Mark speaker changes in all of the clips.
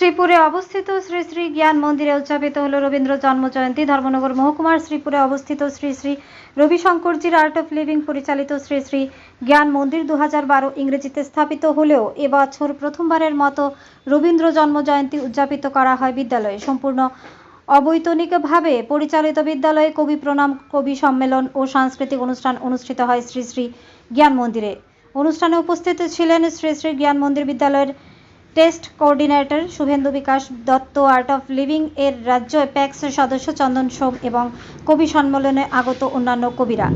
Speaker 1: শ্রীপুরে অবস্থিত শ্রী শ্রী জ্ঞান মন্দিরে উদযাপিত হল রবীন্দ্র জন্মজয়ন্তী ধর্মনগর মহকুমার শ্রীপুরে অবস্থিত শ্রী শ্রী রবিশঙ্করজির আর্ট অফ লিভিং পরিচালিত শ্রী শ্রী জ্ঞান মন্দির দু ইংরেজিতে স্থাপিত হলেও এবছর প্রথমবারের মতো রবীন্দ্র জন্মজয়ন্তী উদযাপিত করা হয় বিদ্যালয়ে। সম্পূর্ণ অবৈতনিকভাবে পরিচালিত বিদ্যালয়ে কবি প্রণাম, কবি সম্মেলন ও সাংস্কৃতিক অনুষ্ঠান অনুষ্ঠিত হয় শ্রী শ্রী জ্ঞান মন্দিরে। অনুষ্ঠানে উপস্থিত ছিলেন শ্রী শ্রী জ্ঞান মন্দির বিদ্যালয়ের test coordinator Subhendu Bikash Datta, art of living এর রাজ্য প্যাক্স সদস্য চন্দন সোম এবং কবি সম্মেলনে আগত অন্যান্য কবিরা।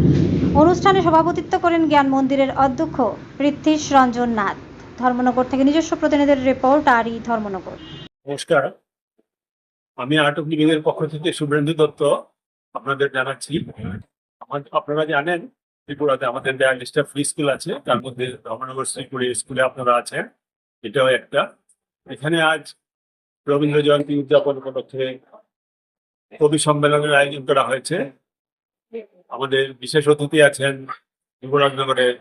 Speaker 1: অনুষ্ঠানে সভাপতিত্ব করেন জ্ঞান মন্দিরের অধ্যক্ষ পৃথ্বীশ রঞ্জন নাথ। ধর্মনগর থেকে নিজস্ব প্রতিনিধির রিপোর্ট আর ই ধর্মনগর।
Speaker 2: নমস্কার। আমি আর্ট অফ লিভিং এর পক্ষ থেকে শুভেন্দু দত্ত আপনাদের জানাচ্ছি। আপনারা জানেন, ত্রিপুরাতে আমাদের বিয়াল্লিশটা ফ্রি স্কুল আছে, তার মধ্যে ধর্মনগর শ্রীপুরে স্কুলে আপনারা আছেন। এটাও একটা। এখানে আজ রবীন্দ্র জয়ন্তী উদযাপন উপলক্ষে কবি সম্মেলনের আয়োজন করা হয়েছে। আমাদের বিশেষ অতিথি আছেন যুবরাজনগরের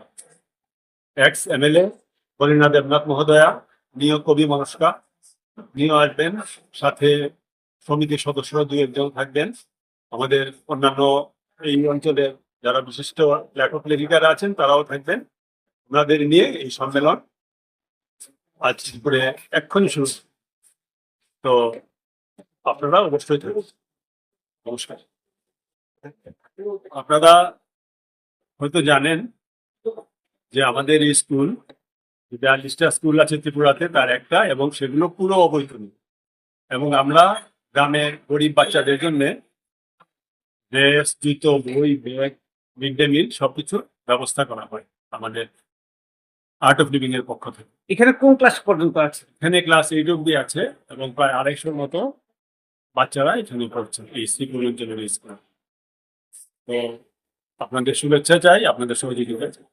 Speaker 2: এক্স এমএলএ কলিনা দেবনাথ মহোদয়া। নিয় কবি মনস্কা নিয়েও আসবেন, সাথে সমিতির সদস্যরা দুই একজন থাকবেন। আমাদের অন্যান্য এই অঞ্চলের যারা বিশিষ্ট লেখক লেখিকারা আছেন, তারাও থাকবেন। ওনাদের নিয়ে এই সম্মেলন আজ করে এক্ষুনি শুরু। তো আপনারা অবশ্যই নমস্কার। আপনারা হয়তো জানেন যে আমাদের এই স্কুল বিয়াল্লিশটা স্কুল আছে ত্রিপুরাতে, তার একটা, এবং সেগুলো পুরো অবৈতনিক। এবং আমরা গ্রামের গরিব বাচ্চাদের জন্য ড্রেস জুতো, বই, ব্যাগ মিড ডে মিল সবকিছুর ব্যবস্থা করা হয় আমাদের আর্ট অফ লিভিং এর পক্ষ থেকে।
Speaker 3: এখানে কোন ক্লাস পর্যন্ত আছে?
Speaker 2: এখানে ক্লাস এইট অব্দি আছে এবং প্রায় আড়াইশোর মতো বাচ্চারা এখানে পড়ছেন এই শ্রীপুর অঞ্চলের স্কুল তো আপনাদের শুভেচ্ছা চাই আপনাদের সহযোগিতা চাই।